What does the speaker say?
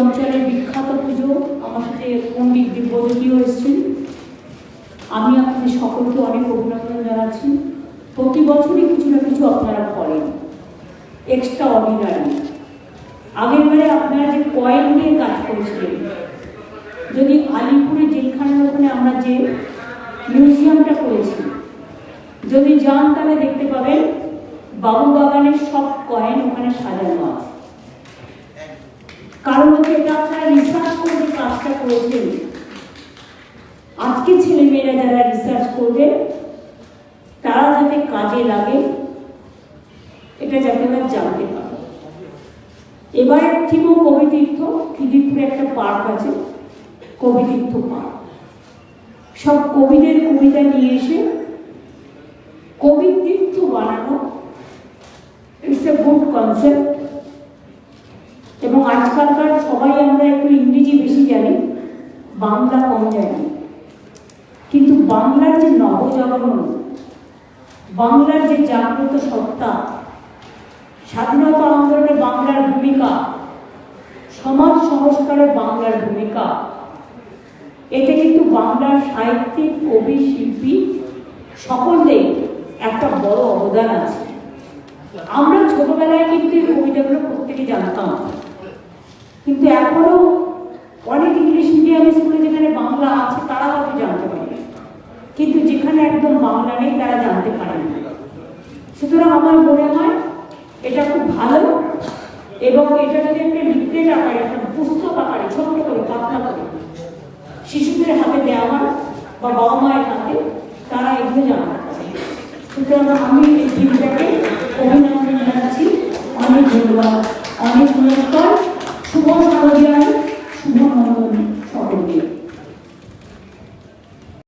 অঞ্চলের বিখ্যাত পুজো আমার সাথে পণ্ডিত দিব্যজ্যোতিও এসেছেন? আমি আপনাদের সকলকে অনেক অভিনন্দন জানাচ্ছি। প্রতি বছরই কিছু না কিছু আপনারা করেন। এক্সট্রা অর্ডিনারি আগের বারে আপনারা যে কয়েন নিয়ে কাজ করেছিলেন, যদি আলিপুরে জেলখানার ওখানে আমরা যে মিউজিয়ামটা করেছি, যদি যান তাহলে দেখতে পাবেন বাবু বাগানের সব কয়েন ওখানে সাজানো আছে কারণ হচ্ছে এটা আপনারা রিসার্চ করে কাজটা করেছেন আজকে ছেলেমেয়েরা যারা রিসার্চ করবে, তারা যাতে কাজে লাগে, এটা যাতে আমরা জানতে পারে। এবার থিমও কবিতীর্থ খিদিরপুরে একটা পার্ক আছে, কবিতীর্থ পার্ক। সব কবিদের কবিতা নিয়ে এসে কবিতীর্থ বানানো ইটস এ গুড কনসেপ্ট এবং আজকালকার সবাই ইংরেজি বেশি জানি বাংলা কম জানি কিন্তু বাংলার যে নবজাগরণ, বাংলার যে জাগ্রত সত্তা, স্বাধীনতা আন্দোলনে বাংলার ভূমিকা, সমাজ সংস্কারে বাংলার ভূমিকা, এতে কিন্তু বাংলার সাহিত্যিক, কবি, শিল্পী সকলেই একটা বড় অবদান আছে। আমরা ছোটবেলায় কিন্তু এই কবিতাগুলো প্রত্যেকে জানতাম। কিন্তু এখনও অনেক ইংলিশ মিডিয়াম স্কুলে যেখানে বাংলা আছে তারা হয়তো জানতে পারে কিন্তু যেখানে একদম বাংলা নেই, তারা জানতে পারে না। সুতরাং আমার মনে হয় এটা খুব ভালো এবং এটা যদি একটা লিফলেট আকারে একটা পুস্তক আকারে ছোট্ট করে, পাতলা করে, শিশুদের হাতে দেওয়া বা বাবা মায়ের হাতে, তারা এগুলো জানতে পারে। সুতরাং আমি এই দিনটাকে অভিনন্দন জানাচ্ছি। অনেক ধন্যবাদ।